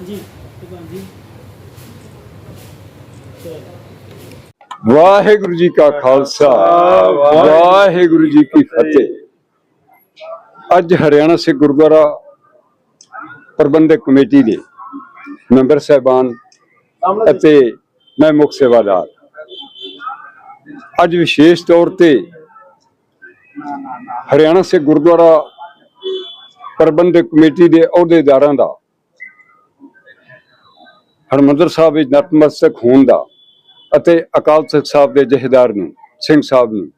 ਹਾਂਜੀ ਪ੍ਰਧਾਨ ਜੀ ਵਾਹਿਗੁਰੂ ਜੀ ਕਾ ਖਾਲਸਾ, ਵਾਹਿਗੁਰੂ ਜੀ ਕੀ ਫਤਿਹ। ਅੱਜ ਹਰਿਆਣਾ ਸਿੱਖ ਗੁਰਦੁਆਰਾ ਪ੍ਰਬੰਧਕ ਕਮੇਟੀ ਦੇ ਮੈਂਬਰ ਸਾਹਿਬਾਨ ਅਤੇ ਮੈਂ ਮੁੱਖ ਸੇਵਾਦਾਰ। ਅੱਜ ਵਿਸ਼ੇਸ਼ ਤੌਰ ਤੇ ਹਰਿਆਣਾ ਸਿੱਖ ਗੁਰਦੁਆਰਾ ਪ੍ਰਬੰਧਕ ਕਮੇਟੀ ਦੇ ਅਹੁਦੇਦਾਰਾਂ ਦਾ ਹਰਮੰਦਰ ਸਾਹਿਬ ਵਿੱਚ ਨਤਮਸਤਕ ਹੋਣ ਦਾ ਅਤੇ ਅਕਾਲ ਤਖਤ ਸਾਹਿਬ ਦੇ ਜਹੇਦਾਰ ਨੂੰ, ਸਿੰਘ ਸਾਹਿਬ ਨੂੰ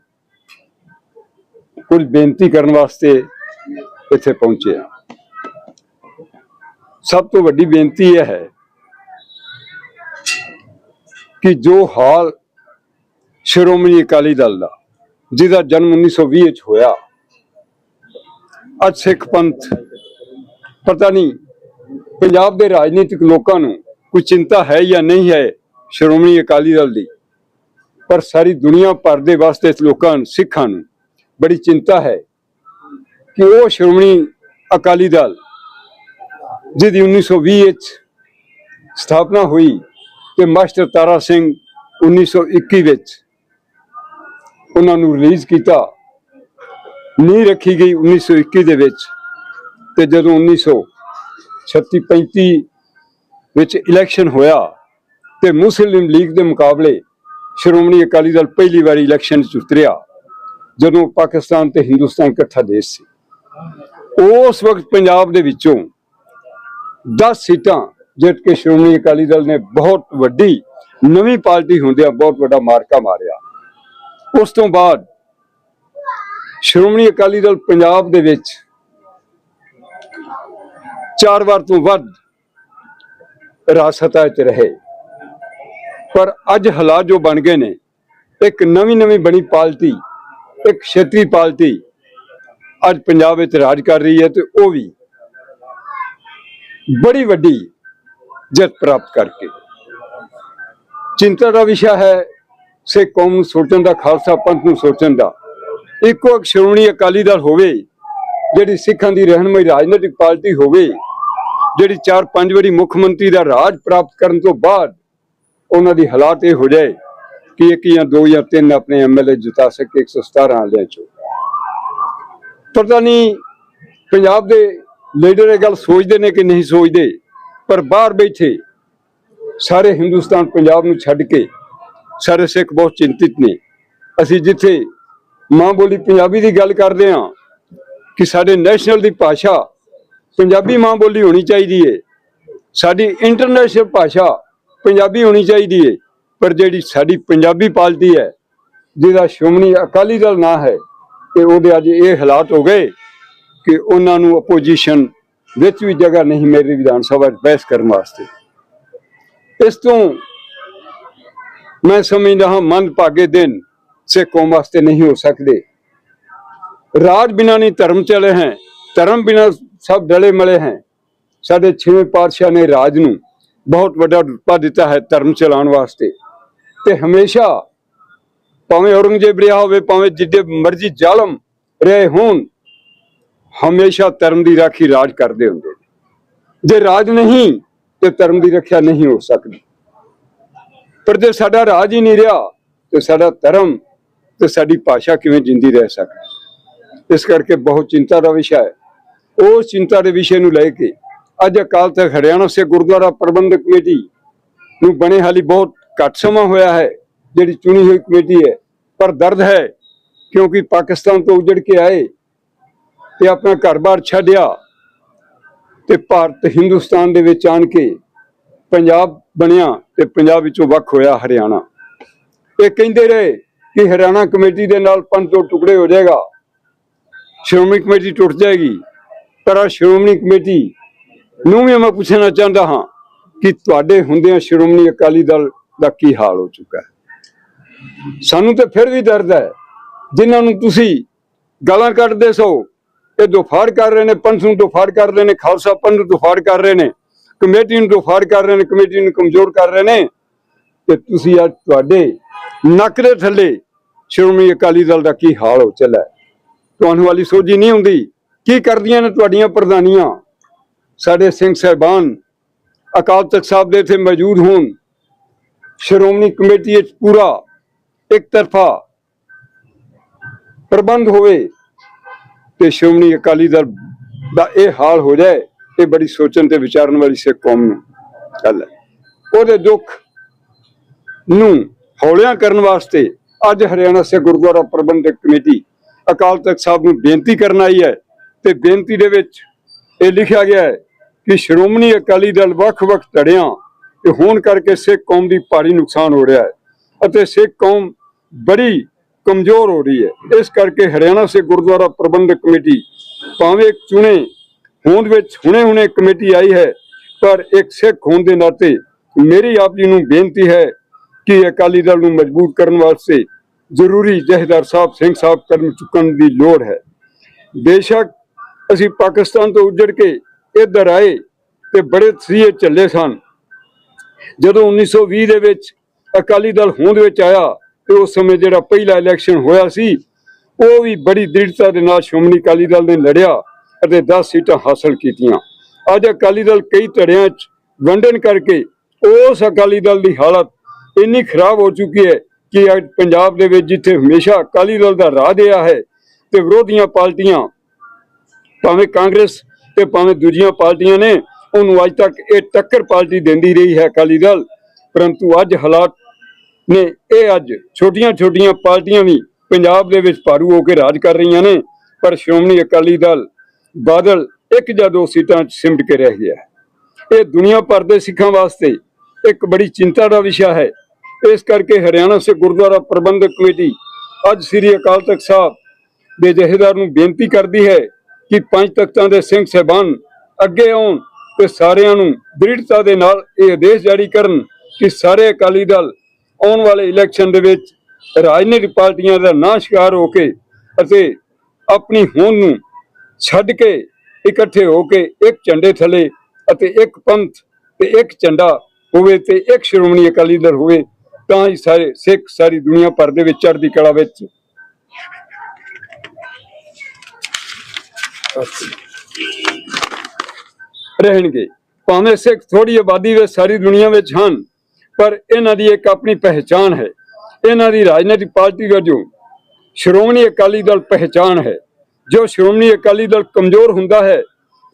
ਕੁਝ ਬੇਨਤੀ ਕਰਨ ਵਾਸਤੇ ਇੱਥੇ ਪਹੁੰਚੇ ਹਾਂ। ਸਭ ਤੋਂ ਵੱਡੀ ਬੇਨਤੀ ਇਹ ਹੈ ਕਿ ਜੋ ਹਾਲ ਸ਼੍ਰੋਮਣੀ ਅਕਾਲੀ ਦਲ ਦਾ, ਜਿਹਦਾ ਜਨਮ 1920 ਵਿੱਚ ਹੋਇਆ, ਅੱਜ ਸਿੱਖ ਪੰਥ, ਪਤਾ ਨਹੀਂ ਪੰਜਾਬ ਦੇ ਰਾਜਨੀਤਿਕ ਲੋਕਾਂ ਨੂੰ ਕੋਈ ਚਿੰਤਾ ਹੈ ਜਾਂ ਨਹੀਂ ਹੈ ਸ਼੍ਰੋਮਣੀ ਅਕਾਲੀ ਦਲ ਦੀ, ਪਰ ਸਾਰੀ ਦੁਨੀਆ ਭਰ ਦੇ ਵਾਸਤੇ ਲੋਕਾਂ ਨੂੰ, ਸਿੱਖਾਂ ਨੂੰ ਬੜੀ ਚਿੰਤਾ ਹੈ ਕਿ ਉਹ ਸ਼੍ਰੋਮਣੀ ਅਕਾਲੀ ਦਲ ਜਿਹਦੀ 1920 ਵਿੱਚ ਸਥਾਪਨਾ ਹੋਈ ਤੇ ਮਾਸਟਰ ਤਾਰਾ ਸਿੰਘ 1921 ਵਿੱਚ ਉਹਨਾਂ ਨੂੰ ਰਿਲੀਜ਼ ਕੀਤਾ ਨੀ ਰੱਖੀ ਗਈ 1921 ਦੇ ਵਿੱਚ ਤੇ ਜਦੋਂ 1936 35 ਵਿੱਚ ਇਲੈਕਸ਼ਨ ਹੋਇਆ ਤੇ ਮੁਸਲਿਮ ਲੀਗ ਦੇ ਮੁਕਾਬਲੇ ਸ਼੍ਰੋਮਣੀ ਅਕਾਲੀ ਦਲ ਪਹਿਲੀ ਵਾਰੀ ਇਲੈਕਸ਼ਨ 'ਚ ਉਤਰਿਆ, ਜਦੋਂ ਪਾਕਿਸਤਾਨ ਤੇ ਹਿੰਦੁਸਤਾਨ ਇਕੱਠਾ ਦੇਸ਼ ਸੀ। ਉਸ ਵਕਤ ਪੰਜਾਬ ਦੇ ਵਿੱਚੋਂ 10 ਸੀਟਾਂ ਜਿੱਤ ਕੇ ਸ਼੍ਰੋਮਣੀ ਅਕਾਲੀ ਦਲ ਨੇ ਬਹੁਤ ਵੱਡੀ ਨਵੀਂ ਪਾਰਟੀ ਹੁੰਦਿਆਂ ਬਹੁਤ ਵੱਡਾ ਮਾਰਕਾ ਮਾਰਿਆ। ਉਸ ਤੋਂ ਬਾਅਦ ਸ਼੍ਰੋਮਣੀ ਅਕਾਲੀ ਦਲ ਪੰਜਾਬ ਦੇ ਵਿੱਚ ਚਾਰ ਵਾਰ ਤੋਂ ਵੱਧ ਰਾਸਤਾ ਵਿੱਚ ਰਹੇ। ਪਰ ਅੱਜ ਹਾਲਾਤ ਜੋ ਬਣ ਗਏ ਨੇ, ਇੱਕ ਨਵੀਂ ਨਵੀਂ ਬਣੀ ਪਾਰਟੀ ਇੱਕ ਖੇਤਰੀ ਪਾਰਟੀ ਅੱਜ ਪੰਜਾਬ ਵਿੱਚ ਰਾਜ ਕਰ ਰਹੀ ਹੈ ਤੇ ਉਹ ਵੀ ਬੜੀ ਵੱਡੀ ਜਿੱਤ ਪ੍ਰਾਪਤ ਕਰਕੇ। ਚਿੰਤਾ ਦਾ ਵਿਸ਼ਾ ਹੈ, ਸਿੱਖ ਕੌਮ ਨੂੰ ਸੋਚਣ ਦਾ, ਖਾਲਸਾ ਪੰਥ ਨੂੰ ਸੋਚਣ ਦਾ। ਇੱਕੋ ਇੱਕ ਸ਼੍ਰੋਮਣੀ ਅਕਾਲੀ ਦਲ ਹੋਵੇ, ਜਿਹੜੀ ਸਿੱਖਾਂ ਦੀ ਰਹਿਨਮਾਈ ਰਾਜਨੀਤਿਕ ਪਾਰਟੀ ਹੋਵੇ ਜਿਹੜੀ 4-5 ਵਾਰੀ ਮੁੱਖ ਮੰਤਰੀ ਦਾ ਰਾਜ ਪ੍ਰਾਪਤ ਕਰਨ ਤੋਂ ਬਾਅਦ ਉਹਨਾਂ ਦੀ ਹਾਲਾਤ ਇਹ ਹੋ ਜਾਏ ਕਿ ਇੱਕ ਜਾਂ ਦੋ ਜਾਂ ਤਿੰਨ ਆਪਣੇ ਐਮਐਲਏ ਜਿਤਾ ਸਕੇ 117 ਵਾਲਿਆਂ ਚੋਂ ਪਤਾ ਨਹੀਂ, ਪੰਜਾਬ ਦੇ ਲੀਡਰ ਇਹ ਗੱਲ ਸੋਚਦੇ ਨੇ ਕਿ ਨਹੀਂ ਸੋਚਦੇ, ਪਰ ਬਾਹਰ ਬੈਠੇ ਸਾਰੇ ਹਿੰਦੁਸਤਾਨ ਪੰਜਾਬ ਨੂੰ ਛੱਡ ਕੇ ਸਾਰੇ ਸਿੱਖ ਬਹੁਤ ਚਿੰਤਿਤ ਨੇ। ਅਸੀਂ ਜਿੱਥੇ ਮਾਂ ਬੋਲੀ ਪੰਜਾਬੀ ਦੀ ਗੱਲ ਕਰਦੇ ਹਾਂ ਕਿ ਸਾਡੇ ਨੈਸ਼ਨਲ ਦੀ ਭਾਸ਼ਾ ਪੰਜਾਬੀ ਮਾਂ ਬੋਲੀ ਹੋਣੀ ਚਾਹੀਦੀ ਹੈ ਸਾਡੀ ਇੰਟਰਨੈਸ਼ਨਲ ਭਾਸ਼ਾ ਪੰਜਾਬੀ ਹੋਣੀ ਚਾਹੀਦੀ ਏ। ਪਰ ਜਿਹੜੀ ਸਾਡੀ ਪੰਜਾਬੀ ਪਾਲਟੀ ਹੈ, ਜਿਹਦਾ ਸ਼੍ਰੋਮਣੀ ਅਕਾਲੀ ਦਲ ਨਾ ਹੈ, ਤੇ ਉਹਦੇ ਅੱਜ ਇਹ ਹਾਲਾਤ ਹੋ ਗਏ ਕਿ ਉਹਨਾਂ ਨੂੰ ਆਪੋਜੀਸ਼ਨ ਵਿੱਚ ਵੀ ਜਗ੍ਹਾ ਨਹੀਂ ਮੇਰੀ ਵਿਧਾਨ ਸਭਾ 'ਚ ਬਹਿਸ ਕਰਨ ਵਾਸਤੇ। ਇਸ ਤੋਂ ਮੈਂ ਸਮਝਦਾ ਹਾਂ ਮਨ ਭਾਗੇ ਦਿਨ ਸੇ ਕੌਮ ਵਾਸਤੇ ਨਹੀਂ ਹੋ ਸਕਦੇ। ਰਾਜ ਬਿਨਾ ਨਹੀਂ ਧਰਮ ਚਲੇ ਹੈ, ਧਰਮ ਬਿਨਾ ਸਭ ਡਲੇ ਮਲੇ ਹੈ। ਸਾਡੇ ਛੇਵੇਂ ਪਾਤਸ਼ਾਹ ਨੇ ਰਾਜ ਨੂੰ ਬਹੁਤ ਵੱਡਾ ਰੁਤਬਾ ਦਿੱਤਾ ਹੈ ਧਰਮ ਚਲਾਉਣ ਵਾਸਤੇ। ਤੇ ਹਮੇਸ਼ਾ ਭਾਵੇਂ ਔਰੰਗਜ਼ੇਬ ਰਿਹਾ ਹੋਵੇ, ਭਾਵੇਂ ਜਿੱਡੇ ਮਰਜ਼ੀ ਜ਼ਾਲਮ ਰਹੇ ਹੋਣ, ਹਮੇਸ਼ਾ ਧਰਮ ਦੀ ਰਾਖੀ ਰਾਜ ਕਰਦੇ ਹੁੰਦੇ ਨੇ। ਜੇ ਰਾਜ ਨਹੀਂ, ਤੇ ਧਰਮ ਦੀ ਰੱਖਿਆ ਨਹੀਂ ਹੋ ਸਕਦੀ। ਪਰ ਜੇ ਸਾਡਾ ਰਾਜ ਹੀ ਨਹੀਂ ਰਿਹਾ, ਤੇ ਸਾਡਾ ਧਰਮ ਤੇ ਸਾਡੀ ਭਾਸ਼ਾ ਕਿਵੇਂ ਜਿੰਦੀ ਰਹਿ ਸਕਦੀ? ਇਸ ਕਰਕੇ ਬਹੁਤ ਚਿੰਤਾ ਦਾ ਵਿਸ਼ਾ ਹੈ। ਉਸ ਚਿੰਤਾ ਦੇ ਵਿਸ਼ੇ ਨੂੰ ਲੈ ਕੇ ਅੱਜ ਅਕਾਲ ਤਖਤ ਹਰਿਆਣਾ ਸੇ ਗੁਰਦੁਆਰਾ ਪ੍ਰਬੰਧਕ ਕਮੇਟੀ ਨੂੰ ਬਣੇ ਹਾਲੀ ਬਹੁਤ ਘੱਟ ਸਮਾਂ ਹੋਇਆ ਹੈ, ਜਿਹੜੀ ਚੁਣੀ ਹੋਈ ਕਮੇਟੀ ਹੈ। ਪਰ ਦਰਦ ਹੈ, ਕਿਉਂਕਿ ਪਾਕਿਸਤਾਨ ਤੋਂ ਉਜੜ ਕੇ ਆਏ ਤੇ ਆਪਣਾ ਘਰ-ਬਾਰ ਛੱਡਿਆ ਤੇ ਭਾਰਤ ਹਿੰਦੁਸਤਾਨ ਦੇ ਵਿੱਚ ਆਣ ਕੇ ਪੰਜਾਬ ਬਣਿਆ ਤੇ ਪੰਜਾਬ ਵਿੱਚੋਂ ਵੱਖ ਹੋਇਆ ਹਰਿਆਣਾ। ਇਹ ਕਹਿੰਦੇ ਰਹੇ ਕਿ ਹਰਿਆਣਾ ਕਮੇਟੀ ਦੇ ਨਾਲ ਪੰਜ ਤੋਂ ਟੁਕੜੇ ਹੋ ਜਾਏਗਾ, ਸ਼੍ਰੋਮਣੀ ਕਮੇਟੀ ਟੁੱਟ ਜਾਏਗੀ ਪਰ ਸ਼੍ਰੋਮਣੀ ਕਮੇਟੀ ਨੂੰ ਵੀ ਮੈਂ ਪੁੱਛਣਾ ਚਾਹੁੰਦਾ ਹਾਂ ਕਿ ਤੁਹਾਡੇ ਹੁੰਦਿਆਂ ਸ਼੍ਰੋਮਣੀ ਅਕਾਲੀ ਦਲ ਦਾ ਕੀ ਹਾਲ ਹੋ ਚੁੱਕਾ ਹੈ? ਸਾਨੂੰ ਤਾਂ ਫਿਰ ਵੀ ਦਰਦ ਹੈ। ਜਿਨ੍ਹਾਂ ਨੂੰ ਤੁਸੀਂ ਗਾਲਾਂ ਕੱਢਦੇ ਸੋ, ਇਹ ਦੁਫਾੜ ਕਰ ਰਹੇ ਨੇ, ਪੰਥ ਨੂੰ ਦੁਫਾੜ ਕਰ ਰਹੇ ਨੇ, ਖਾਲਸਾ ਪੰਥ ਨੂੰ ਦੁਫਾੜ ਕਰ ਰਹੇ ਨੇ, ਕਮੇਟੀ ਨੂੰ ਦੁਫਾੜ ਕਰ ਰਹੇ ਨੇ, ਕਮੇਟੀ ਨੂੰ ਕਮਜ਼ੋਰ ਕਰ ਰਹੇ ਨੇ, ਤੇ ਤੁਸੀਂ ਅੱਜ ਤੁਹਾਡੇ ਨੱਕ ਦੇ ਥੱਲੇ ਸ਼੍ਰੋਮਣੀ ਅਕਾਲੀ ਦਲ ਦਾ ਕੀ ਹਾਲ ਹੋ ਚੱਲਾ ਤੁਹਾਨੂੰ ਵਾਲੀ ਸੋਝੀ ਨਹੀਂ ਹੁੰਦੀ ਕੀ ਕਰਦੀਆਂ ਨੇ ਤੁਹਾਡੀਆਂ ਪ੍ਰਧਾਨੀਆਂ? ਸਾਡੇ ਸਿੰਘ ਸਹਿਬਾਨ, ਅਕਾਲ ਤਖਤ ਸਾਹਿਬ ਦੇ ਇੱਥੇ ਮੌਜੂਦ ਹੋਣ। ਸ਼੍ਰੋਮਣੀ ਕਮੇਟੀ ਵਿੱਚ ਪੂਰਾ ਇੱਕ ਤਰਫਾ ਪ੍ਰਬੰਧ ਹੋਵੇ ਤੇ ਸ਼੍ਰੋਮਣੀ ਅਕਾਲੀ ਦਲ ਦਾ ਇਹ ਹਾਲ ਹੋ ਜਾਏ, ਇਹ ਬੜੀ ਸੋਚਣ ਤੇ ਵਿਚਾਰਨ ਵਾਲੀ ਸਿੱਖ ਕੌਮ ਨੂੰ ਗੱਲ ਹੈ। ਉਹਦੇ ਦੁੱਖ ਨੂੰ ਹੌਲਿਆਂ ਕਰਨ ਵਾਸਤੇ ਅੱਜ ਹਰਿਆਣਾ ਸਿੱਖ ਗੁਰਦੁਆਰਾ ਪ੍ਰਬੰਧਕ ਕਮੇਟੀ ਅਕਾਲ ਤਖਤ ਸਾਹਿਬ ਨੂੰ ਬੇਨਤੀ ਕਰਨ ਆਈ ਹੈ ਤੇ ਬੇਨਤੀ ਦੇ ਵਿੱਚ ਇਹ ਲਿਖਿਆ ਗਿਆ ਹੈ ਕਿ ਸ਼੍ਰੋਮਣੀ ਅਕਾਲੀ ਦਲ ਵੱਖ-ਵੱਖ ਧੜਿਆਂ, ਤੇ ਹੋਣ ਕਰਕੇ ਸਿੱਖ ਕੌਮ ਦੀ ਭਾਰੀ ਨੁਕਸਾਨ ਹੋ ਰਿਹਾ ਹੈ ਅਤੇ ਸਿੱਖ ਕੌਮ ਬੜੀ ਕਮਜ਼ੋਰ ਹੋ ਰਹੀ ਹੈ। ਇਸ ਕਰਕੇ ਹਰਿਆਣਾ ਸੇ ਗੁਰਦੁਆਰਾ ਪ੍ਰਬੰਧਕ ਕਮੇਟੀ ਭਾਵੇਂ ਚੁਣੇ, ਹੋਂਦ ਵਿੱਚ ਹੁਣੇ-ਹੁਣੇ ਕਮੇਟੀ ਆਈ ਹੈ, ਪਰ ਇੱਕ ਸਿੱਖ ਹੋਣ ਦੇ ਨਾਤੇ ਮੇਰੀ ਆਪ ਜੀ ਨੂੰ ਬੇਨਤੀ ਹੈ ਕਿ ਅਕਾਲੀ ਦਲ ਨੂੰ ਮਜ਼ਬੂਤ ਕਰਨ ਵਾਸਤੇ ਜ਼ਰੂਰੀ ਜਹੇਦਾਰ ਸਾਹਿਬ ਸਿੰਘ ਸਾਹਿਬ ਕਦਮ ਚੁੱਕਣ ਦੀ ਲੋੜ ਹੈ। ਬੇਸ਼ੱਕ ਅਸੀਂ ਪਾਕਿਸਤਾਨ ਤੋਂ ਉੱਜੜ ਕੇ ਇੱਧਰ ਆਏ ਤੇ ਬੜੇ ਤਸੀਹੇ ਚੱਲੇ ਸਨ। ਜਦੋਂ 1920 ਦੇ ਵਿੱਚ ਅਕਾਲੀ ਦਲ ਹੋਂਦ ਵਿੱਚ ਆਇਆ ਤੇ ਉਸ ਸਮੇਂ ਜਿਹੜਾ ਪਹਿਲਾ ਇਲੈਕਸ਼ਨ ਹੋਇਆ ਸੀ, ਉਹ ਵੀ ਬੜੀ ਦ੍ਰਿੜਤਾ ਦੇ ਨਾਲ ਸ਼੍ਰੋਮਣੀ ਅਕਾਲੀ ਦਲ ਨੇ ਲੜਿਆ ਅਤੇ 10 ਸੀਟਾਂ ਹਾਸਲ ਕੀਤੀਆਂ। ਅੱਜ ਅਕਾਲੀ ਦਲ ਕਈ ਧੜਿਆਂ 'ਚ ਵੰਡਣ ਕਰਕੇ ਉਸ ਅਕਾਲੀ ਦਲ ਦੀ ਹਾਲਤ ਇੰਨੀ ਖਰਾਬ ਹੋ ਚੁੱਕੀ ਹੈ ਕਿ ਅੱਜ ਪੰਜਾਬ ਦੇ ਵਿੱਚ ਜਿੱਥੇ ਹਮੇਸ਼ਾ ਅਕਾਲੀ ਦਲ ਦਾ ਰਾਹ ਦਿਆ ਹੈ ਤੇ ਵਿਰੋਧੀਆਂ ਪਾਰਟੀਆਂ ਭਾਵੇਂ ਕਾਂਗਰਸ ਤੇ ਭਾਵੇਂ ਦੂਜੀਆਂ ਪਾਰਟੀਆਂ ਨੇ, ਉਹਨੂੰ ਅੱਜ ਤੱਕ ਇਹ ਟੱਕਰ ਪਾਰਟੀ ਦਿੰਦੀ ਰਹੀ ਹੈ ਅਕਾਲੀ ਦਲ। ਪਰੰਤੂ ਅੱਜ ਹਾਲਾਤ ਨੇ ਇਹ ਅੱਜ ਛੋਟੀਆਂ ਛੋਟੀਆਂ ਪਾਰਟੀਆਂ ਵੀ ਪੰਜਾਬ ਦੇ ਵਿੱਚ ਭਾਰੂ ਹੋ ਕੇ ਰਾਜ ਕਰ ਰਹੀਆਂ ਨੇ, ਪਰ ਸ਼੍ਰੋਮਣੀ ਅਕਾਲੀ ਦਲ ਬਾਦਲ ਇੱਕ ਜਾਂ ਦੋ ਸੀਟਾਂ 'ਚ ਸਿਮਟ ਕੇ ਰਹਿ ਗਿਆ ਇਹ ਦੁਨੀਆ ਭਰ ਦੇ ਸਿੱਖਾਂ ਵਾਸਤੇ ਇੱਕ ਬੜੀ ਚਿੰਤਾ ਦਾ ਵਿਸ਼ਾ ਹੈ। ਇਸ ਕਰਕੇ ਹਰਿਆਣਾ ਸੇ ਗੁਰਦੁਆਰਾ ਪ੍ਰਬੰਧਕ ਕਮੇਟੀ ਅੱਜ ਸ੍ਰੀ ਅਕਾਲ ਤਖਤ ਸਾਹਿਬ ਦੇ ਜਹੇਦਾਰ ਨੂੰ ਬੇਨਤੀ ਕਰਦੀ ਹੈ ਕਿ ਪੰਜ ਤਖਤਾਂ ਦੇ ਸਿੰਘ ਸਹਿਬਾਨ ਅੱਗੇ ਆਉਣ ਤੇ ਸਾਰਿਆਂ ਨੂੰ ਦ੍ਰਿੜਤਾ ਦੇ ਨਾਲ ਇਹ ਆਦੇਸ਼ ਜਾਰੀ ਕਰਨ ਕਿ ਸਾਰੇ ਅਕਾਲੀ ਦਲ ਆਉਣ ਵਾਲੇ ਇਲੈਕਸ਼ਨ ਦੇ ਵਿੱਚ ਰਾਜਨੀਤਿਕ ਪਾਰਟੀਆਂ ਦਾ ਨਾ ਸ਼ਿਕਾਰ ਹੋ ਕੇ ਅਤੇ ਆਪਣੀ ਹੋਂਦ ਨੂੰ ਛੱਡ ਕੇ ਇਕੱਠੇ ਹੋ ਕੇ ਇੱਕ ਝੰਡੇ ਥੱਲੇ ਅਤੇ ਇੱਕ ਪੰਥ ਤੇ ਇੱਕ ਝੰਡਾ ਹੋਵੇ ਤੇ ਇੱਕ ਸ਼੍ਰੋਮਣੀ ਅਕਾਲੀ ਦਲ ਹੋਵੇ, ਤਾਂ ਹੀ ਸਾਰੇ ਸਿੱਖ ਸਾਰੀ ਦੁਨੀਆ ਭਰ ਦੇ ਵਿੱਚ ਚੜ੍ਹਦੀ ਕਲਾ ਵਿੱਚ ਰਹਿਣਗੇ। ਭਾਵੇਂ ਸਿੱਖ ਥੋੜੀ ਆਬਾਦੀ ਵਿੱਚ ਸਾਰੀ ਦੁਨੀਆ ਵਿੱਚ ਹਨ, ਪਰ ਇਹਨਾਂ ਦੀ ਇੱਕ ਆਪਣੀ ਪਹਿਚਾਨ ਹੈ। ਇਹਨਾਂ ਦੀ ਰਾਜਨੀਤਿਕ ਪਾਰਟੀ ਵਜੋਂ ਸ਼੍ਰੋਮਣੀ ਅਕਾਲੀ ਦਲ ਪਹਿਚਾਨ ਹੈ। ਜੋ ਸ਼੍ਰੋਮਣੀ ਅਕਾਲੀ ਦਲ ਕਮਜ਼ੋਰ ਹੁੰਦਾ ਹੈ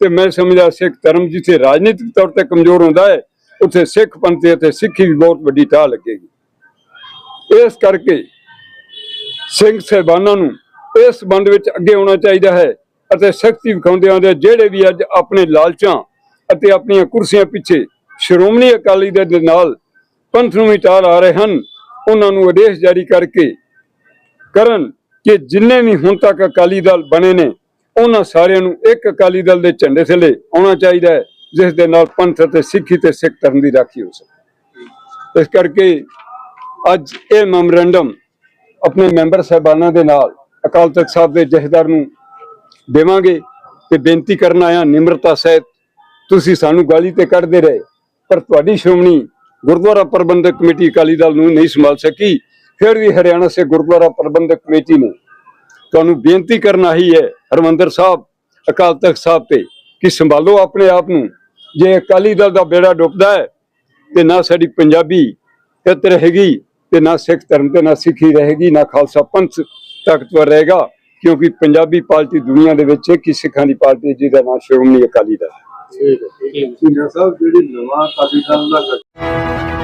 ਤੇ ਮੈਂ ਸਮਝਦਾ ਸਿੱਖ ਧਰਮ ਜਿੱਥੇ ਰਾਜਨੀਤਿਕ ਤੌਰ ਤੇ ਕਮਜ਼ੋਰ ਹੁੰਦਾ ਹੈ, ਉੱਥੇ ਸਿੱਖ ਪੰਥੀ ਅਤੇ ਸਿੱਖੀ ਵੀ ਬਹੁਤ ਵੱਡੀ ਟਾਹ ਲੱਗੇਗੀ। ਇਸ ਕਰਕੇ ਸਿੰਘ ਸਹਿਬਾਨਾਂ ਨੂੰ ਇਸ ਸੰਬੰਧ ਵਿੱਚ ਅੱਗੇ ਆਉਣਾ ਚਾਹੀਦਾ ਹੈ ਅਤੇ ਸਖਤੀ ਵਿਖਾਉਂਦੇ ਆਉਂਦੇ ਜਿਹੜੇ ਵੀ ਅੱਜ ਆਪਣੇ ਲਾਲਚਾਂ ਅਤੇ ਆਪਣੀਆਂ ਕੁਰਸੀਆਂ ਪਿੱਛੇ ਸ਼੍ਰੋਮਣੀ ਅਕਾਲੀ ਦਲ ਦੇ ਨਾਲ ਪੰਥ ਨੂੰ ਮਿਟਾ ਲਾ ਰਹੇ ਹਨ, ਉਹਨਾਂ ਨੂੰ ਆਦੇਸ਼ ਜਾਰੀ ਕਰਕੇ ਕਰਨ ਕਿ ਜਿੰਨੇ ਵੀ ਹੁਣ ਤੱਕ ਅਕਾਲੀ ਦਲ ਬਣੇ ਨੇ, ਉਹਨਾਂ ਸਾਰਿਆਂ ਨੂੰ ਇੱਕ ਅਕਾਲੀ ਦਲ ਦੇ ਝੰਡੇ ਥੱਲੇ ਆਉਣਾ ਚਾਹੀਦਾ ਹੈ, ਜਿਸ ਦੇ ਨਾਲ ਪੰਥ ਅਤੇ ਸਿੱਖੀ ਤੇ ਸਿੱਖ ਧਰਮ ਦੀ ਰਾਖੀ ਹੋ ਸਕੇ। ਇਸ ਕਰਕੇ ਅੱਜ ਇਹ ਮੈਮੋਰੈਂਡਮ ਆਪਣੇ ਮੈਂਬਰ ਸਾਹਿਬਾਨਾਂ ਦੇ ਨਾਲ ਅਕਾਲ ਤਖਤ ਸਾਹਿਬ ਦੇ ਜਥੇਦਾਰ ਨੂੰ ਦੇਵਾਂਗੇ ਤੇ ਬੇਨਤੀ ਕਰਨ ਆਇਆ ਨਿਮਰਤਾ ਸਹਿਤ ਤੁਸੀਂ ਸਾਨੂੰ ਗਾਲੀ ਤੇ ਕੱਢਦੇ ਰਹੇ। ਪਰ ਤੁਹਾਡੀ ਸ਼੍ਰੋਮਣੀ ਗੁਰਦੁਆਰਾ ਪ੍ਰਬੰਧਕ ਕਮੇਟੀ ਅਕਾਲੀ ਦਲ ਨੂੰ ਨਹੀਂ ਸੰਭਾਲ ਸਕੀ। ਫਿਰ ਵੀ ਹਰਿਆਣਾ ਸੇ ਗੁਰਦੁਆਰਾ ਪ੍ਰਬੰਧਕ ਕਮੇਟੀ ਨੇ ਤੁਹਾਨੂੰ ਬੇਨਤੀ ਕਰਨ ਆਹੀ ਹੈ ਹਰਮੰਦਰ ਸਾਹਿਬ, ਅਕਾਲ ਤਖਤ ਸਾਹਿਬ ਤੇ, ਕਿ ਸੰਭਾਲੋ ਆਪਣੇ ਆਪ ਨੂੰ। ਜੇ ਅਕਾਲੀ ਦਲ ਦਾ ਬੇੜਾ ਡੁੱਬਦਾ ਹੈ, ਤੇ ਨਾ ਸਾਡੀ ਪੰਜਾਬੀ ਇੱਤ ਰਹੇਗੀ, ਤੇ ਨਾ ਸਿੱਖ ਧਰਮ ਤੇ ਨਾ ਸਿੱਖੀ ਰਹੇਗੀ, ਨਾ ਖਾਲਸਾ ਪੰਥ ਤਾਕਤਵਰ ਰਹੇਗਾ। ਕਿਉਂਕਿ ਪੰਜਾਬੀ ਪਾਰਟੀ ਦੁਨੀਆ ਦੇ ਵਿੱਚ ਇੱਕ ਹੀ ਸਿੱਖਾਂ ਦੀ ਪਾਰਟੀ ਜਿਹਦਾ ਨਾਮ ਸ਼੍ਰੋਮਣੀ ਅਕਾਲੀ ਦਲ ਹੈ। ਠੀਕ ਹੈ ਸਾਹਿਬ ਜਿਹੜੀ ਨਵਾਂ ਅਕਾਲੀ ਦਲ ਦਾ